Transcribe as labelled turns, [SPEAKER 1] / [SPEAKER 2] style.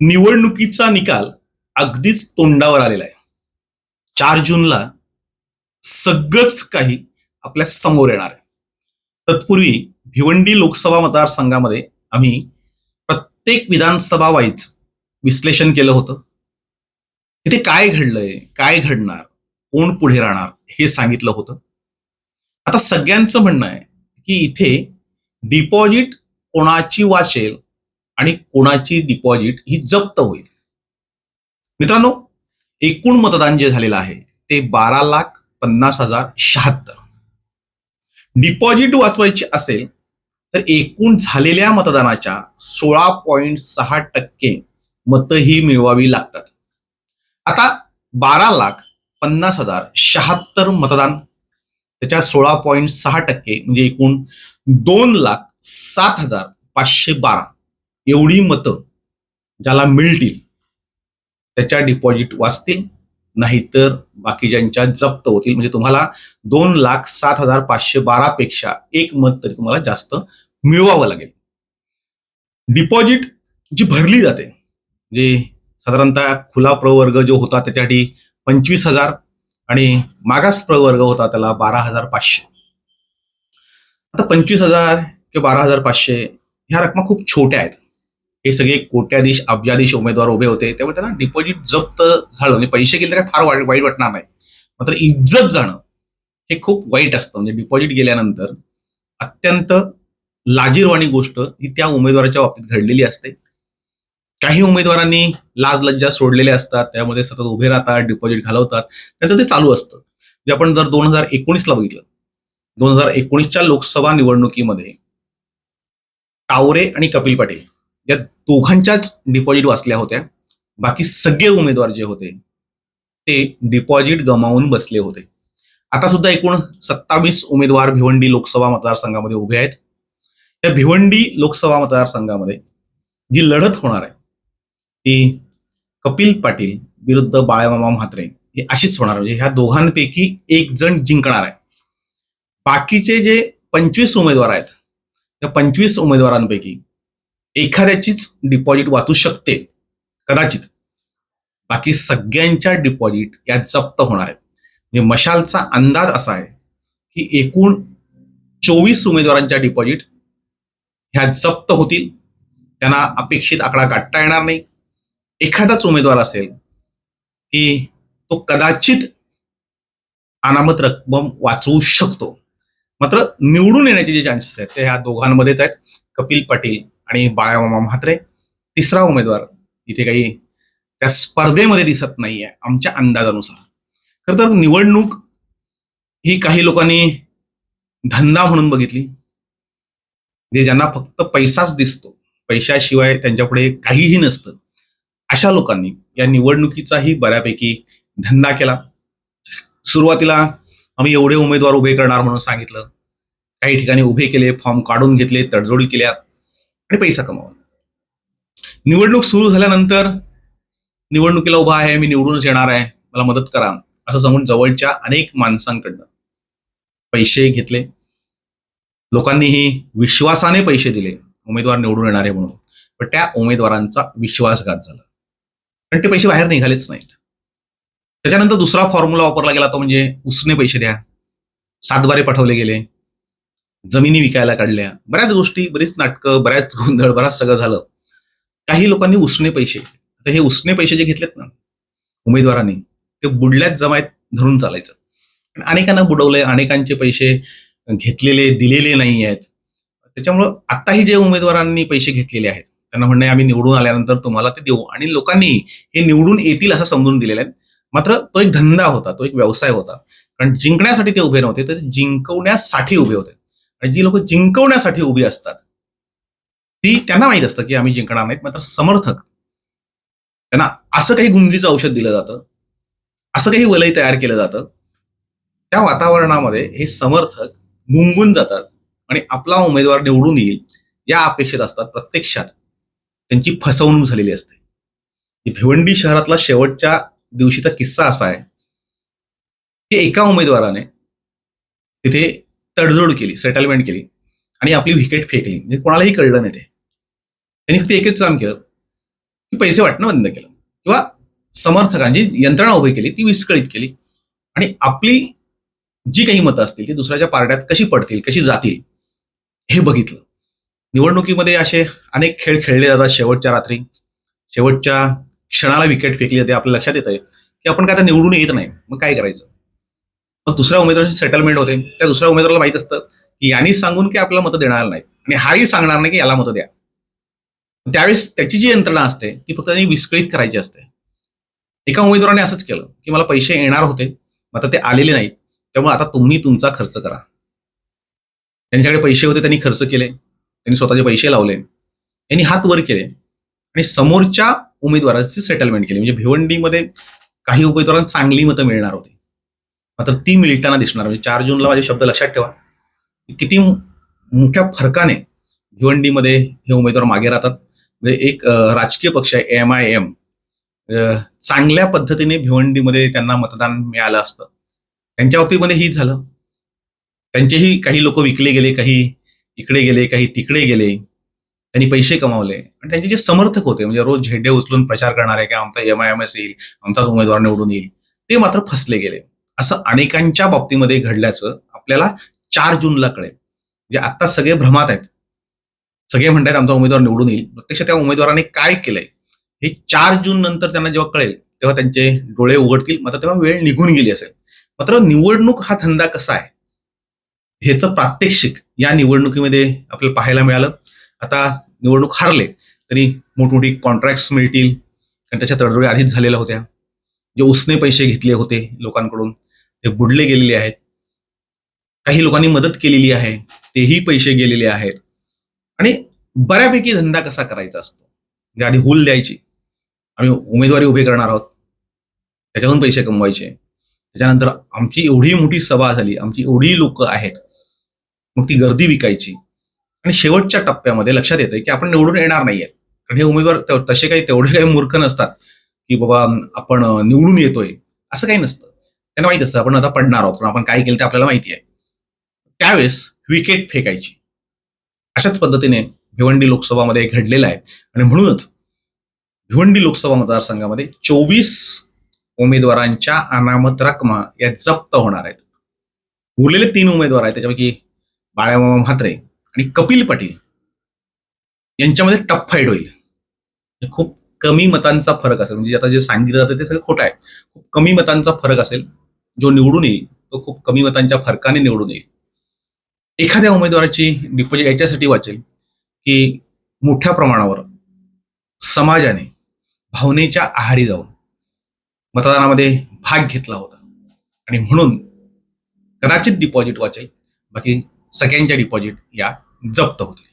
[SPEAKER 1] निवडणुकीचा निकाल अगदीच तोंडावर आलेला आहे. चार जूनला सगळंच काही आपल्यासमोर येणार आहे. तत्पूर्वी भिवंडी लोकसभा मतदारसंघामध्ये आम्ही प्रत्येक विधानसभा वाईज विश्लेषण केलं होतं. तिथे काय घडलंय काय घडणार कोण पुढे राहणार हे सांगितलं होतं. आता सगळ्यांचं म्हणणं आहे की इथे डिपॉझिट कोणाची वाचेल आणि कोणाची डिपॉझिट ही जप्त होईल. मित्रांनो एकूण मतदान जे झालेलं आहे ते बारा लाख पन्नास हजार शहात्तर. डिपॉझिट वाचवायची असेल तर एकूण झालेल्या मतदानाच्या सोळा पॉईंट सहा टक्के मतं ही मिळवावी लागतात. आता बारा लाख पन्नास हजार शहात्तर मतदान त्याच्या सोळा पॉईंट सहा टक्के म्हणजे एकूण दोन लाख सात हजार पाचशे बारा. एवढी मतं ज्याला मिळतील त्याच्या डिपॉझिट वाचतील नाहीतर बाकीच्यांच्या जप्त होतील. म्हणजे तुम्हाला दोन लाख सात हजार पाचशे बारा पेक्षा एक मत तरी तुम्हाला जास्त मिळवावं लागेल. डिपॉझिट जी भरली जाते म्हणजे साधारणतः खुला प्रवर्ग जो होता त्याच्यासाठी पंचवीस हजार आणि मागास प्रवर्ग होता त्याला बारा हजार पाचशे. आता पंचवीस हजार किंवा बारा हजार पाचशे ह्या रकमा खूप छोट्या आहेत. हे सगळे कोट्याधीश अब्जाधीश उमेदवार उभे होते. त्यामुळे त्यांना डिपॉझिट जप्त झालं. म्हणजे पैसे गेले तर काय फार वाईट वाईट वाटणार नाही. मात्र इज्जत जाणं हे खूप वाईट असतं. म्हणजे डिपॉझिट गेल्यानंतर अत्यंत लाजीरवाणी गोष्ट ही त्या उमेदवाराच्या बाबतीत घडलेली असते. काही उमेदवारांनी लाज लज्जा सोडलेल्या असतात. त्यामध्ये सतत उभे राहतात डिपॉझिट घालवतात. त्याचं ते चालू असतं. म्हणजे आपण जर दोन हजार एकोणीसला बघितलं दोन हजार एकोणीसच्या लोकसभा निवडणुकीमध्ये टावरे आणि कपिल पाटील या दोघांच्याच डिपॉझिट वाचल्या होत्या. बाकी सगळे उमेदवार जे होते ते डिपॉझिट गमावून बसले होते. आता सुद्धा एकूण सत्तावीस उमेदवार भिवंडी लोकसभा मतदारसंघामध्ये उभे आहेत. या भिवंडी लोकसभा मतदारसंघामध्ये जी लढत होणार आहे ती कपिल पाटील विरुद्ध बाळामामा म्हात्रे ही अशीच होणार म्हणजे ह्या दोघांपैकी एक जण जिंकणार आहे. बाकीचे जे पंचवीस उमेदवार आहेत त्या पंचवीस उमेदवारांपैकी एखाद्याचीच डिपॉझिट वाचू शकते. कदाचित. बाकी सगळ्यांच्या डिपॉझिट या जप्त होणार आहेत. म्हणजे मशालचा अंदाज असा आहे की एकूण चोवीस उमेदवारांच्या डिपॉझिट ह्या जप्त होतील. त्यांना अपेक्षित आकडा गाठता येणार नाही. एखादाच उमेदवार असेल की तो कदाचित अनामत रक्कम वाचवू शकतो. मात्र निवडून येण्याचे जे चान्सेस आहेत ते ह्या दोघांमध्येच आहेत. कपिल पाटील आणि बाळामामा म्हात्रे तिसरा उमेदवार इथे काही त्या स्पर्धेमध्ये दिसत नाहीये आमच्या अंदाजानुसार. खर तर निवडणूक ही काही लोकांनी धंदा म्हणून बघितली. म्हणजे ज्यांना फक्त पैसाच दिसतो पैशाशिवाय त्यांच्यापुढे काहीही नसतं अशा लोकांनी या निवडणुकीचाही बऱ्यापैकी धंदा केला. सुरुवातीला आम्ही एवढे उमेदवार उभे करणार म्हणून सांगितलं. काही ठिकाणी उभे केले फॉर्म काढून घेतले तडजोडी केल्या आणि पैसा कमावला निवडणूक सुरू झाल्यानंतर निवडणुकीला उभा आहे मी निवडूनच येणार आहे मला मदत करा असं सांगून जवळच्या अनेक माणसांकडनं पैसे घेतले. लोकांनीही विश्वासाने पैसे दिले उमेदवार निवडून येणार आहे म्हणून. पण त्या उमेदवारांचा विश्वासघात झाला. कारण ते पैसे बाहेर निघालेच नाहीत. त्याच्यानंतर दुसरा फॉर्म्युला वापरला गेला तो म्हणजे उसने पैसे द्या. सातबारे पाठवले गेले. जमिनी विकायला काढल्या. बऱ्याच गोष्टी बरीच नाटकं बऱ्याच गोंधळ बराच सगळं झालं. काही लोकांनी उसने पैसे. आता हे उसने पैसे जे घेतलेत ना उमेदवारांनी ते बुडल्यात जमायत धरून चालायचं. अनेकांना बुडवलंय अनेकांचे पैसे घेतलेले दिलेले नाही आहेत. त्याच्यामुळं आताही जे उमेदवारांनी पैसे घेतलेले आहेत त्यांना म्हणणे आम्ही निवडून आल्यानंतर तुम्हाला ते देऊ. आणि लोकांनी हे निवडून येतील असं समजून दिलेलं आहे. मात्र तो एक धंदा होता तो एक व्यवसाय होता. कारण जिंकण्यासाठी ते उभे नव्हते तर जिंकवण्यासाठी उभे होते. आणि जी लोक जिंकवण्यासाठी उभी असतात ती त्यांना माहीत असतं की आम्ही जिंकणार नाहीत मात्र समर्थक. त्यांना असं काही गुंगीचं औषध दिलं जातं असं काही वलय तयार केलं जातं त्या वातावरणामध्ये हे समर्थक गुंगून जातात आणि आपला उमेदवार निवडून येईल या अपेक्षेत असतात प्रत्यक्षात. त्यांची फसवणूक झालेली असते. भिवंडी शहरातला शेवटच्या दिवशीचा किस्सा असा आहे की एका उमेदवाराने तिथे तडजोड केली सेटलमेंट केली आणि आपली विकेट फेकली. म्हणजे कोणालाही कळलं नाही ते. त्यांनी फक्त एकच काम केलं. की पैसे वाटणं बंद केलं. किंवा समर्थकांची यंत्रणा उभी केली ती विस्कळीत केली. आणि आपली जी काही मतं असतील ती दुसऱ्याच्या पारड्यात कशी पडतील कशी जातील हे बघितलं. निवडणुकीमध्ये असे अनेक खेळ खेळले जातात शेवटच्या रात्री. शेवटच्या क्षणाला विकेट फेकली जाते आपल्या लक्षात येत आहे की आपण काय आता निवडून येत नाही. मग काय करायचं? मग दुसऱ्या उमेदवाराची सेटलमेंट होते. त्या दुसऱ्या उमेदवाराला माहीत असतं की यांनी सांगून की आपल्याला मतं देणार नाही आणि हाही सांगणार नाही की याला मतं द्या. त्यावेळेस त्याची जी यंत्रणा असते ती फक्त त्यांनी विस्कळीत करायची असते. एका उमेदवाराने असंच केलं की मला पैसे येणार होते आता ते आलेले नाहीत. त्यामुळे आता तुम्ही तुमचा खर्च करा. त्यांच्याकडे पैसे होते त्यांनी खर्च केले. त्यांनी स्वतःचे पैसे लावले. यांनी हात वर केले. आणि समोरच्या उमेदवाराची सेटलमेंट केली. म्हणजे भिवंडीमध्ये काही उमेदवारांना चांगली मतं मिळणार होती. मात्र ती मिलिटांना दिसणार. म्हणजे चार जूनला माझे शब्द लक्षात ठेवा. किती मोठ्या फरकाने भिवंडीमध्ये हे उमेदवार मागे राहतात. म्हणजे एक राजकीय पक्ष आहे एम आय एम चांगल्या पद्धतीने भिवंडीमध्ये त्यांना मतदान मिळालं असतं. त्यांच्या बाबतीमध्ये ही झालं. त्यांचेही काही लोक विकले गेले काही इकडे गेले काही तिकडे गेले. त्यांनी पैसे कमावले. आणि त्यांचे जे समर्थक होते म्हणजे रोज झेंडे उचलून प्रचार करणारे की आमचा एम आय एम एस येईल आमचाच उमेदवार निवडून येईल ते मात्र फसले गेले. असं अनेकांच्या बाबतीमध्ये घडल्याचं आपल्याला चार जूनला कळेल. म्हणजे आता सगळे भ्रमात आहेत. सगळे म्हणतात आमचा उमेदवार निवडून येईल. प्रत्यक्ष त्या उमेदवाराने काय केलंय हे चार जून नंतर त्यांना जेव्हा कळेल तेव्हा त्यांचे डोळे उघडतील. मात्र तेव्हा वेळ निघून गेली असेल. मात्र निवडणूक हा धंदा कसा आहे? ह्याचं प्रात्यक्षिक या निवडणुकीमध्ये आपल्याला पाहायला मिळालं. आता निवडणूक हारले तरी मोठमोठी कॉन्ट्रॅक्ट्स मिळतील. कारण त्याच्या तडजोडी आधीच झालेल्या होत्या. जे उसने पैसे घेतले होते लोकांकडून ते बुडले गेलेले आहेत. काही लोकांनी मदत केलेली आहे. तेही पैसे गेलेले आहेत. आणि बऱ्यापैकी धंदा कसा करायचा असतो? म्हणजे आधी हुल द्यायची. आम्ही उमेदवारी उभी करणार आहोत. त्याच्यातून पैसे कमवायचे. त्याच्यानंतर आमची एवढी मोठी सभा झाली. आमची एवढी लोक आहेत. मग ती गर्दी विकायची. आणि शेवटच्या टप्प्यामध्ये लक्षात येतं की आपण निवडून येणार नाहीये कारण हे उमेदवार तसे काही तेवढे काही मूर्ख नसतात. की बाबा आपण निवडून येतोय. असं काही नसतं. त्यांना माहीत असतं आपण आता पडणार आहोत पण आपण काय केलं ते आपल्याला माहिती आहे. त्यावेळेस विकेट फेकायची. अशाच पद्धतीने भिवंडी लोकसभामध्ये घडलेलं आहे. आणि म्हणूनच भिवंडी लोकसभा मतदारसंघामध्ये चोवीस उमेदवारांच्या अनामत रकमा या जप्त होणार आहेत. उरलेले तीन उमेदवार आहेत त्याच्यापैकी बाळ्यामामा म्हात्रे आणि कपिल पाटील यांच्यामध्ये टफ फाईट होईल. खूप कमी मतांचा फरक असेल म्हणजे आता जे सांगितलं जातं ते सगळं खोटं आहे. खूप कमी मतांचा फरक असेल जो निवडून येईल तो खूप कमी मतांच्या फरकाने निवडून येईल. एखाद्या उमेदवाराची डिपॉझिट याच्यासाठी वाचेल की मोठ्या प्रमाणावर समाजाने भावनेच्या आहारी जाऊन मतदानामध्ये भाग घेतला होता. आणि म्हणून कदाचित डिपॉझिट वाचेल बाकी सगळ्यांच्या डिपॉझिट या जप्त होतील.